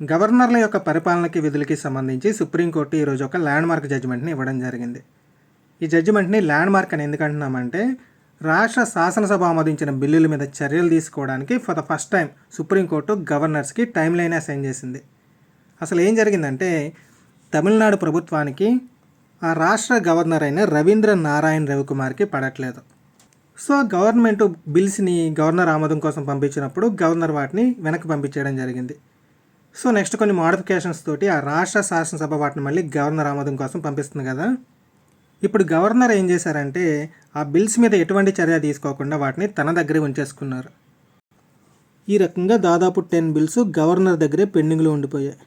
గవర్నర్ల యొక్క పరిపాలనకి విధులకి సంబంధించి సుప్రీంకోర్టు ఈరోజు ఒక ల్యాండ్ మార్క్ జడ్జిమెంట్ని ఇవ్వడం జరిగింది. ఈ జడ్జిమెంట్ని ల్యాండ్ మార్క్ అని ఎందుకంటున్నామంటే రాష్ట్ర శాసనసభ ఆమోదించిన బిల్లుల మీద చర్యలు తీసుకోవడానికి for the first time supreme court గవర్నర్స్కి time line assign చేసింది. అసలు ఏం జరిగిందంటే తమిళనాడు ప్రభుత్వానికి ఆ రాష్ట్ర గవర్నర్ అయిన రవీంద్ర నారాయణ రవికుమార్కి పడట్లేదు. సో గవర్నమెంట్ బిల్స్ని గవర్నర్ ఆమోదం కోసం పంపించినప్పుడు గవర్నర్ వాటిని వెనక్కి పంపించేయడం జరిగింది. సో నెక్స్ట్ కొన్ని మోడిఫికేషన్స్ తోటి ఆ రాష్ట్ర శాసనసభ వాటిని మళ్ళీ గవర్నర్ ఆమోదం కోసం పంపిస్తుంది కదా. ఇప్పుడు గవర్నర్ ఏం చేశారంటే ఆ బిల్స్ మీద ఎటువంటి చర్య తీసుకోకుండా వాటిని తన దగ్గరే ఉంచేసుకున్నారు. ఈ రకంగా దాదాపు టెన్ బిల్స్ గవర్నర్ దగ్గరే పెండింగ్లో ఉండిపోయాయి.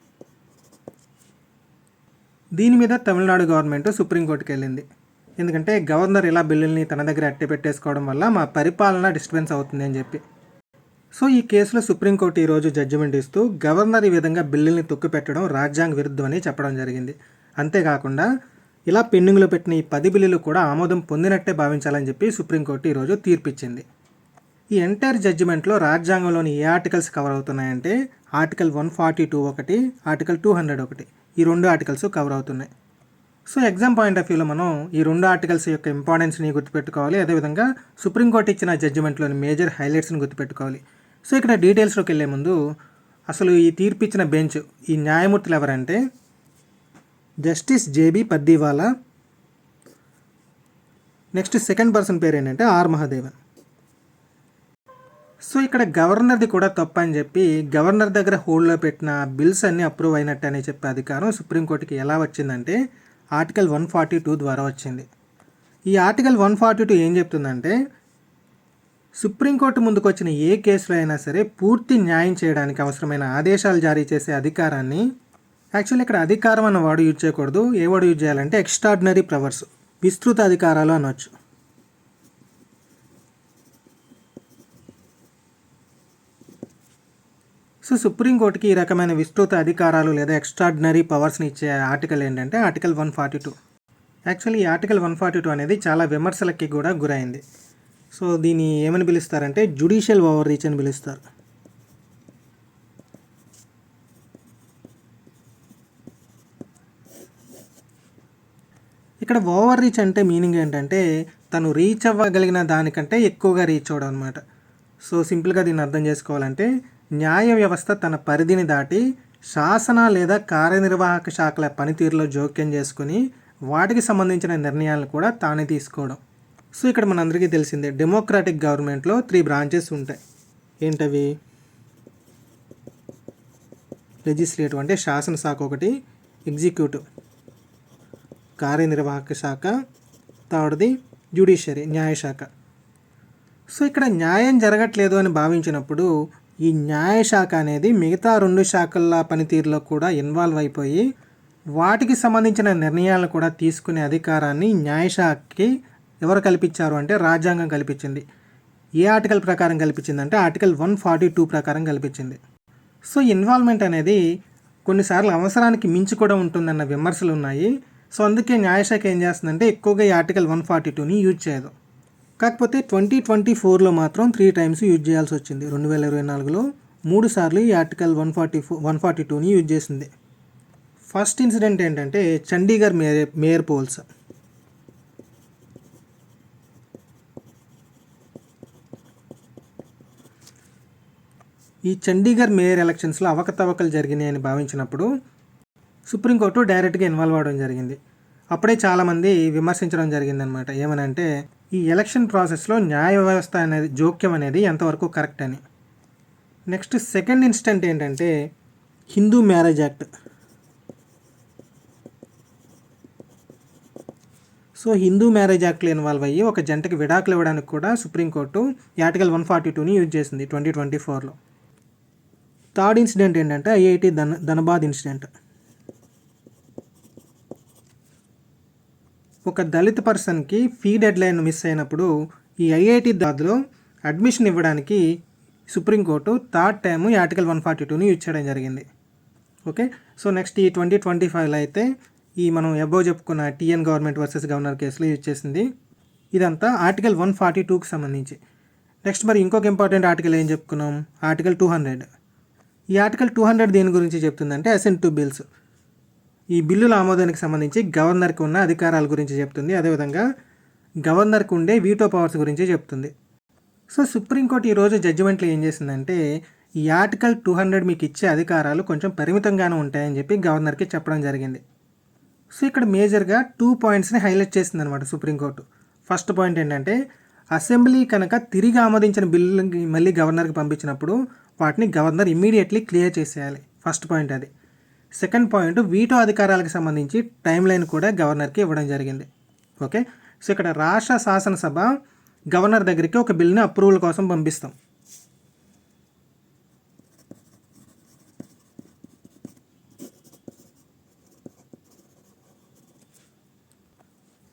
దీని మీద తమిళనాడు గవర్నమెంట్ సుప్రీంకోర్టుకి వెళ్ళింది. ఎందుకంటే గవర్నర్ ఇలా బిల్లుల్ని తన దగ్గర అట్టి పెట్టేసుకోవడం వల్ల మా పరిపాలన డిస్టర్బెన్స్ అవుతుంది అని చెప్పి. సో ఈ కేసులో సుప్రీంకోర్టు ఈరోజు జడ్జిమెంట్ ఇస్తూ గవర్నర్ ఈ విధంగా బిల్లుల్ని తొక్కిపెట్టడం రాజ్యాంగ విరుద్ధమని చెప్పడం జరిగింది. అంతేకాకుండా ఇలా పెండింగ్లో పెట్టిన ఈ పది బిల్లులు కూడా ఆమోదం పొందినట్టే భావించాలని చెప్పి సుప్రీంకోర్టు ఈరోజు తీర్పిచ్చింది. ఈ ఎంటైర్ జడ్జిమెంట్లో రాజ్యాంగంలోని ఏ ఆర్టికల్స్ కవర్ అవుతున్నాయంటే ఆర్టికల్ వన్ ఫార్టీ టూ ఒకటి ఆర్టికల్ టూ హండ్రెడ్ ఒకటి ఈ రెండు ఆర్టికల్స్ కవర్ అవుతున్నాయి. సో ఎగ్జామ్ పాయింట్ ఆఫ్ వ్యూలో మనం ఈ రెండు ఆర్టికల్స్ యొక్క ఇంపార్టెన్స్ని గుర్తుపెట్టుకోవాలి. అదేవిధంగా సుప్రీంకోర్టు ఇచ్చిన జడ్జిమెంట్లోని మేజర్ హైలైట్స్ని గుర్తుపెట్టుకోవాలి. సో ఇక్కడ డీటెయిల్స్లోకి వెళ్ళే ముందు అసలు ఈ తీర్పిచ్చిన బెంచ్ ఈ న్యాయమూర్తులు ఎవరంటే justice J B Pardiwala. Next second person పేరు ఏంటంటే ఆర్ మహాదేవన్. సో ఇక్కడ గవర్నర్ది కూడా తప్పని అని చెప్పి గవర్నర్ దగ్గర హోల్డ్లో పెట్టిన బిల్స్ అన్నీ అప్రూవ్ అయినట్టు అని చెప్పే అధికారం సుప్రీంకోర్టుకి ఎలా వచ్చిందంటే ఆర్టికల్ వన్ ఫార్టీ టూ ద్వారా వచ్చింది. ఈ ఆర్టికల్ వన్ ఫార్టీ టూ ఏం చెప్తుందంటే సుప్రీంకోర్టు ముందుకు వచ్చిన ఏ కేసులో అయినా సరే పూర్తి న్యాయం చేయడానికి అవసరమైన ఆదేశాలు జారీ చేసే అధికారాన్ని యాక్చువల్లీ ఇక్కడ అధికారం అన్న వాడు యూజ్ చేయకూడదు. ఏ వాడు యూజ్ చేయాలంటే ఎక్స్ట్రాడినరీ పవర్స్. విస్తృత అధికారాలు అనొచ్చు. సో సుప్రీంకోర్టుకి ఈ రకమైన విస్తృత అధికారాలు లేదా ఎక్స్ట్రాడినరీ పవర్స్ని ఇచ్చే ఆర్టికల్ ఏంటంటే article one forty two. Actually ఈ ఆర్టికల్ వన్ ఫార్టీ టూ అనేది చాలా విమర్శలకి కూడా గురైంది. సో దీన్ని ఏమని పిలుస్తారంటే జుడిషియల్ ఓవర్ రీచ్ అని పిలుస్తారు. ఇక్కడ ఓవర్ రీచ్ అంటే మీనింగ్ ఏంటంటే తను రీచ్ అవ్వగలిగిన దానికంటే ఎక్కువగా రీచ్ అవ్వడం అనమాట సో సింపుల్గా దీన్ని అర్థం చేసుకోవాలంటే న్యాయ వ్యవస్థ తన పరిధిని దాటి శాసన లేదా కార్యనిర్వాహక శాఖల పనితీరులో జోక్యం చేసుకుని వాటికి సంబంధించిన నిర్ణయాలను కూడా తానే తీసుకోవడం. సో ఇక్కడ మనందరికీ తెలిసిందే డెమోక్రాటిక్ గవర్నమెంట్లో త్రీ బ్రాంచెస్ ఉంటాయి. ఏంటవి? లెజిస్లేటివ్ అంటే శాసనశాఖ ఒకటి ఎగ్జిక్యూటివ్ కార్యనిర్వాహక శాఖ థర్డ్ది జ్యుడిషియరీ న్యాయశాఖ. సో ఇక్కడ న్యాయం జరగట్లేదు అని భావించినప్పుడు ఈ న్యాయశాఖ అనేది మిగతా రెండు శాఖల పనితీరులో కూడా ఇన్వాల్వ్ అయిపోయి వాటికి సంబంధించిన నిర్ణయాలను కూడా తీసుకునే అధికారాన్ని న్యాయశాఖకి ఎవరు కల్పించారు అంటే రాజ్యాంగం కల్పించింది. ఏ ఆర్టికల్ ప్రకారం కల్పించింది అంటే ఆర్టికల్ వన్ ఫార్టీ టూ ప్రకారం కల్పించింది. సో ఇన్వాల్వ్మెంట్ అనేది కొన్నిసార్లు అవసరానికి మించి కూడా ఉంటుందన్న విమర్శలు ఉన్నాయి. సో అందుకే న్యాయశాఖ ఏం చేస్తుందంటే ఎక్కువగా ఈ ఆర్టికల్ వన్ ఫార్టీ టూని యూజ్ చేయదు. కాకపోతే ట్వంటీ ట్వంటీ ఫోర్లో మాత్రం త్రీ టైమ్స్ యూజ్ చేయాల్సి వచ్చింది. రెండు వేల ఇరవై నాలుగులో మూడు సార్లు ఈ article one forty four one forty టూని యూజ్ చేసింది. ఫస్ట్ ఇన్సిడెంట్ ఏంటంటే చండీగఢ్ మేయర్ మేయర్ పోల్స్. ఈ చండీగఢ్ మేయర్ ఎలక్షన్స్లో అవకతవకలు జరిగినాయని భావించినప్పుడు సుప్రీంకోర్టు డైరెక్ట్గా ఇన్వాల్వ్ అవ్వడం జరిగింది. అప్పుడే చాలామంది విమర్శించడం జరిగిందనమాట ఏమనంటే ఈ ఎలక్షన్ ప్రాసెస్లో న్యాయ వ్యవస్థ అనేది జోక్యం అనేది ఎంతవరకు కరెక్ట్ అని. నెక్స్ట్ సెకండ్ ఇన్స్టెంట్ ఏంటంటే Hindu marriage act. So Hindu marriage యాక్ట్లో ఇన్వాల్వ్ అయ్యి ఒక జంటకి విడాకులు ఇవ్వడానికి కూడా సుప్రీంకోర్టు ఈ ఆర్టికల్ వన్ ఫార్టీ టూని యూజ్ చేసింది ట్వంటీ ట్వంటీ ఫోర్లో. థర్డ్ ఇన్సిడెంట్ ఏంటంటే ఐఐటి ధన ధనబాద్ ఇన్సిడెంట్. ఒక దళిత పర్సన్కి ఫీ డెడ్ లైన్ మిస్ అయినప్పుడు ఈ ఐఐటి దాద్లో అడ్మిషన్ ఇవ్వడానికి supreme court third time article one forty టూని యూజ్ చేయడం జరిగింది. ఓకే? సో నెక్స్ట్ ఈ ట్వంటీ ట్వంటీ ఫైవ్లో అయితే ఈ మనం ఎబో చెప్పుకున్న టీఎన్ గవర్నమెంట్ వర్సెస్ గవర్నర్ కేసులో యూజ్ చేసింది. ఇదంతా ఆర్టికల్ వన్ ఫార్టీ టూకి సంబంధించి. నెక్స్ట్ మరి ఇంకొక ఇంపార్టెంట్ ఆర్టికల్ ఏం చెప్పుకున్నాం? Article two hundred. ఈ ఆర్టికల్ టూ హండ్రెడ్ దేని గురించి చెప్తుందంటే అసెంట్ టు బిల్స్. ఈ బిల్లుల ఆమోదానికి సంబంధించి గవర్నర్కి ఉన్న అధికారాల గురించి చెప్తుంది. అదేవిధంగా గవర్నర్కి ఉండే వీటో పవర్స్ గురించి చెప్తుంది. సో సుప్రీంకోర్టు ఈరోజు జడ్జిమెంట్లో ఏం చేసిందంటే ఈ ఆర్టికల్ టూ హండ్రెడ్ మీకు ఇచ్చే అధికారాలు కొంచెం పరిమితంగానే ఉంటాయని చెప్పి గవర్నర్కి చెప్పడం జరిగింది. సో ఇక్కడ మేజర్గా టూ పాయింట్స్ని హైలైట్ చేసిందనమాట సుప్రీంకోర్టు. ఫస్ట్ పాయింట్ ఏంటంటే అసెంబ్లీ కనుక తిరిగి ఆమోదించిన బిల్లు మళ్ళీ గవర్నర్కి పంపించినప్పుడు వాటిని గవర్నర్ ఇమీడియట్లీ క్లియర్ చేసేయాలి. ఫస్ట్ పాయింట్ అది. సెకండ్ పాయింట్ వీటో అధికారాలకు సంబంధించి టైం లైన్ కూడా గవర్నర్కి ఇవ్వడం జరిగింది. ఓకే? సో ఇక్కడ రాష్ట్ర శాసనసభ గవర్నర్ దగ్గరికి ఒక బిల్ని అప్రూవల్ కోసం పంపిస్తాం.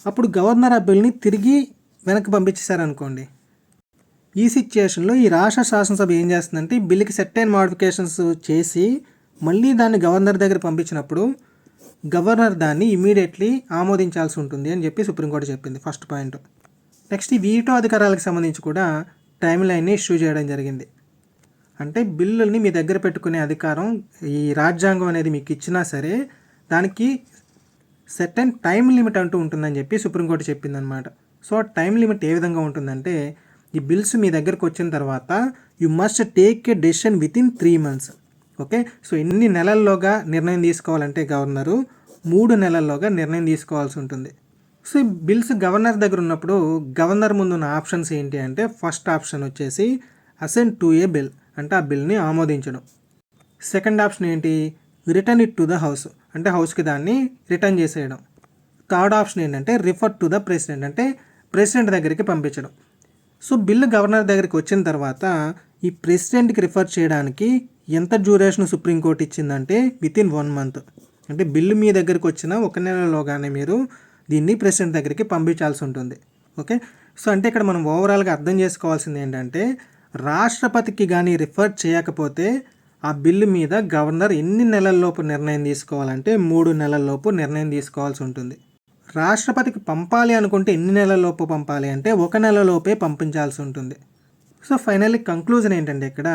అప్పుడు గవర్నర్ ఆ బిల్ని తిరిగి వెనక్కి పంపించేశారనుకోండి. ఈ సిచ్యుయేషన్లో ఈ రాష్ట్ర శాసనసభ ఏం చేస్తుందంటే బిల్లుకి సెట్ అయిన మాడిఫికేషన్స్ చేసి మళ్ళీ దాన్ని గవర్నర్ దగ్గర పంపించినప్పుడు గవర్నర్ దాన్ని ఇమీడియట్లీ ఆమోదించాల్సి ఉంటుంది అని చెప్పి సుప్రీంకోర్టు చెప్పింది ఫస్ట్ పాయింట్. నెక్స్ట్ ఈ వీటో అధికారాలకు సంబంధించి కూడా టైం లైన్ని ఇష్యూ చేయడం జరిగింది. అంటే బిల్లుల్ని మీ దగ్గర పెట్టుకునే అధికారం ఈ రాజ్యాంగం అనేది మీకు ఇచ్చినా సరే దానికి సెట్ అండ్ టైం లిమిట్ అంటూ ఉంటుందని చెప్పి సుప్రీంకోర్టు చెప్పిందనమాట సో టైం లిమిట్ ఏ విధంగా ఉంటుందంటే ఈ బిల్స్ మీ దగ్గరకు వచ్చిన తర్వాత you must take a decision within three months okay so ఎన్ని నెలల్లోగా నిర్ణయం తీసుకోవాలంటే గవర్నరు మూడు నెలల్లోగా నిర్ణయం తీసుకోవాల్సి ఉంటుంది. సో ఈ బిల్స్ గవర్నర్ దగ్గర ఉన్నప్పుడు గవర్నర్ ముందు ఉన్న ఆప్షన్స్ ఏంటి అంటే ఫస్ట్ ఆప్షన్ వచ్చేసి అసెంట్ టు ఏ బిల్ అంటే ఆ బిల్ని ఆమోదించడం. సెకండ్ ఆప్షన్ ఏంటి? Return it to the house అంటే హౌస్కి దాన్ని రిటర్న్ చేసేయడం. థర్డ్ ఆప్షన్ ఏంటంటే రిఫర్ టు ద ప్రెసిడెంట్ అంటే ప్రెసిడెంట్ దగ్గరికి పంపించడం. సో బిల్లు గవర్నర్ దగ్గరికి వచ్చిన తర్వాత ఈ ప్రెసిడెంట్కి రిఫర్ చేయడానికి ఎంత డ్యూరేషన్ సుప్రీంకోర్టు ఇచ్చిందంటే విత్ ఇన్ వన్ మంత్ అంటే బిల్లు మీ దగ్గరికి వచ్చిన ఒక నెలలోగానే మీరు దీన్ని ప్రెసిడెంట్ దగ్గరికి పంపించాల్సి ఉంటుంది. ఓకే? సో అంటే ఇక్కడ మనం ఓవరాల్గా అర్థం చేసుకోవాల్సింది ఏంటంటే రాష్ట్రపతికి కానీ రిఫర్ చేయకపోతే ఆ బిల్లు మీద గవర్నర్ ఎన్ని నెలల్లోపు నిర్ణయం తీసుకోవాలంటే మూడు నెలల్లోపు నిర్ణయం తీసుకోవాల్సి ఉంటుంది. రాష్ట్రపతికి పంపాలి అనుకుంటే ఎన్ని నెలల్లోపు పంపాలి అంటే ఒక నెలలోపే పంపించాల్సి ఉంటుంది. సో ఫైనల్లీ కంక్లూజన్ ఏంటంటే ఇక్కడ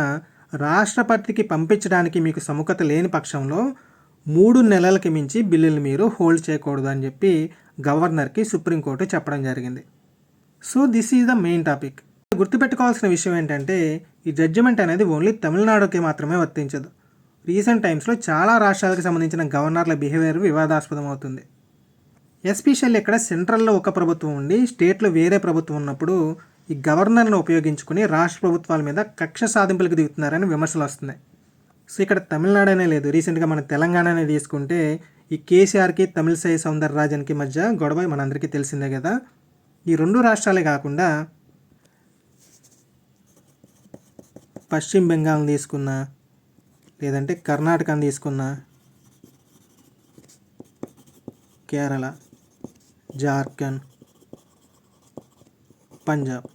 రాష్ట్రపతికి పంపించడానికి మీకు సముఖత లేని పక్షంలో మూడు నెలలకి మించి బిల్లులు మీరు హోల్డ్ చేయకూడదు అని చెప్పి గవర్నర్కి సుప్రీంకోర్టు చెప్పడం జరిగింది. So this is the main topic. గుర్తుపెట్టుకోవాల్సిన విషయం ఏంటంటే ఈ జడ్జిమెంట్ అనేది ఓన్లీ తమిళనాడుకి మాత్రమే వర్తించదు. రీసెంట్ టైమ్స్లో చాలా రాష్ట్రాలకు సంబంధించిన గవర్నర్ల బిహేవియర్ వివాదాస్పదం అవుతుంది ఎస్పెషల్లీ ఇక్కడ సెంట్రల్లో ఒక ప్రభుత్వం ఉండి స్టేట్లో వేరే ప్రభుత్వం ఉన్నప్పుడు ఈ గవర్నర్ను ఉపయోగించుకుని రాష్ట్ర ప్రభుత్వాల మీద కక్ష సాధింపులకు దిగుతున్నారని విమర్శలు వస్తున్నాయి. సో ఇక్కడ తమిళనాడు అనే లేదు. రీసెంట్గా మన తెలంగాణనే తీసుకుంటే ఈ కేసీఆర్కి తమిళసై సౌందరరాజన్కి మధ్య గొడవ మనందరికీ తెలిసిందే కదా. ఈ రెండు రాష్ట్రాలే కాకుండా పశ్చిమ బెంగాల్ని తీసుకున్నా లేదంటే కర్ణాటకని తీసుకున్నా కేరళ జార్ఖండ్ పంజాబ్.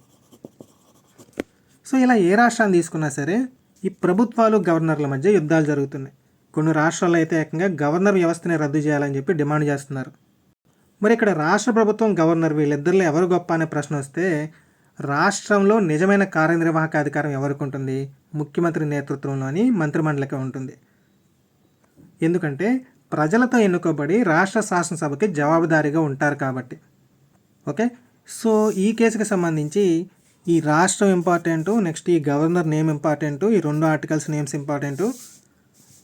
సో ఇలా ఏ రాష్ట్రాన్ని తీసుకున్నా సరే ఈ ప్రభుత్వాలు గవర్నర్ల మధ్య యుద్ధాలు జరుగుతున్నాయి. కొన్ని రాష్ట్రాల్లో అయితే ఏకంగా గవర్నర్ వ్యవస్థని రద్దు చేయాలని చెప్పి డిమాండ్ చేస్తున్నారు. మరి ఇక్కడ రాష్ట్ర ప్రభుత్వం గవర్నర్ వీళ్ళిద్దరిలో ఎవరు గొప్ప అనే ప్రశ్న వస్తే రాష్ట్రంలో నిజమైన కార్యనిర్వాహక అధికారం ఎవరికి ఉంటుంది? ముఖ్యమంత్రి నేతృత్వంలోని మంత్రిమండలికి ఉంటుంది. ఎందుకంటే ప్రజలతో ఎన్నుకోబడి రాష్ట్ర శాసనసభకి జవాబుదారీగా ఉంటారు కాబట్టి. ఓకే? సో ఈ కేసుకి సంబంధించి ఈ రాష్ట్రం ఇంపార్టెంటు నెక్స్ట్ ఈ గవర్నర్ నేమ్ ఇంపార్టెంటు ఈ రెండు ఆర్టికల్స్ నేమ్స్ ఇంపార్టెంటు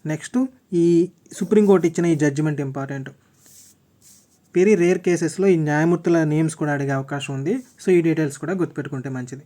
నెక్స్ట్ ఈ సుప్రీంకోర్టు ఇచ్చిన ఈ జడ్జిమెంట్ ఇంపార్టెంట్. వెరీ రేర్ కేసెస్లో ఈ న్యాయమూర్తుల నేమ్స్ కూడా అడిగే అవకాశం ఉంది. సో ఈ డీటెయిల్స్ కూడా గుర్తుపెట్టుకుంటే మంచిది.